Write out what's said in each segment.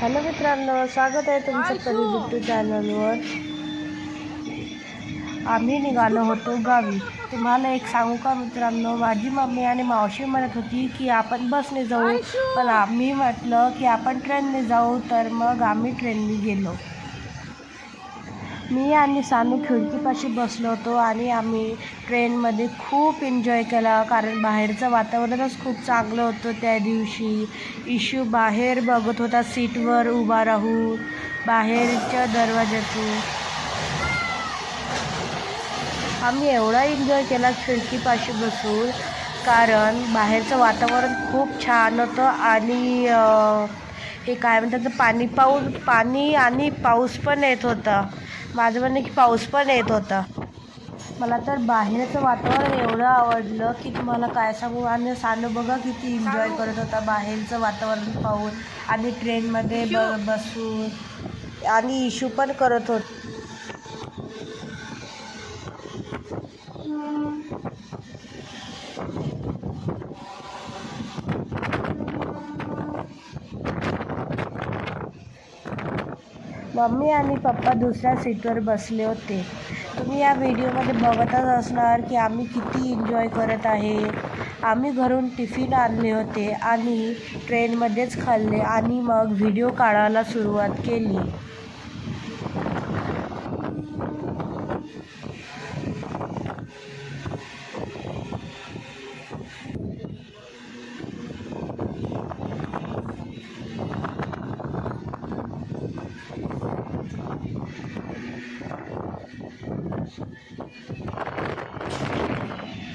Hello मित्रांनो स्वागत आहे तुमचं कधी बिट्टू चॅनलवर आम्ही निघालो होतो गावी. तुम्हाला एक सांगू का मित्रांनो माझी मम्मी आणि मावशी म्हणत होती की आपण बसने जाऊ पण आम्ही म्हटलं की आपण ट्रेनने जाऊ तर मग आम्ही ट्रेनने गेलो. मी आणि सामी खिडकीपाशी बसलो होतो आणि आम्ही ट्रेनमध्ये खूप एन्जॉय केला कारण बाहेरचं वातावरणच खूप चांगलं होतं त्या दिवशी. इशू बाहेर बघत होता सीटवर उभा राहून बाहेरच्या दरवाज्यातून. आम्ही एवढा एन्जॉय केला खिडकीपाशी बसून कारण बाहेरचं वातावरण खूप छान होतं आणि हे काय म्हणतात पाणी पाऊस पाणी आणि पाऊस पण येत होता. माझं म्हणणं की पाऊस पण येत होता. मला तर बाहेरचं वातावरण एवढं आवडलं की तुम्हाला काय सांगू? आणि सानू बघा किती एन्जॉय करत होता. बाहेरचं वातावरण पाहून. आणि ट्रेनमध्ये ब बसून. आणि इशू पण करत होत मम्मी आणि पप्पा दुसऱ्या सीटवर बसले होते. तुम्ही या व्हिडिओमध्ये बघतच असणार की आम्ही किती एन्जॉय करत आहे. आम्ही घरून टिफिन आणले होते आणि ट्रेनमध्येच खाल्ले आणि मग व्हिडिओ काढायला सुरुवात केली.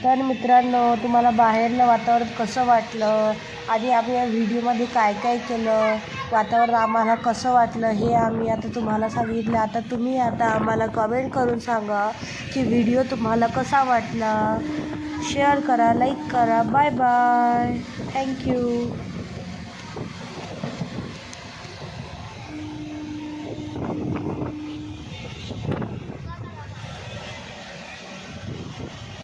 तर मित्रांनो तुम्हाला बाहेरलं वातावरण कसं वाटलं? आणि आम्ही या व्हिडिओमध्ये काय काय केलं? वातावरण आम्हाला कसं वाटलं हे आम्ही आता तुम्हाला सांगितलं. आता तुम्ही आता आम्हाला कमेंट करून सांगा की व्हिडिओ तुम्हाला कसा वाटला? शेअर करा लाईक करा. Bye bye thank you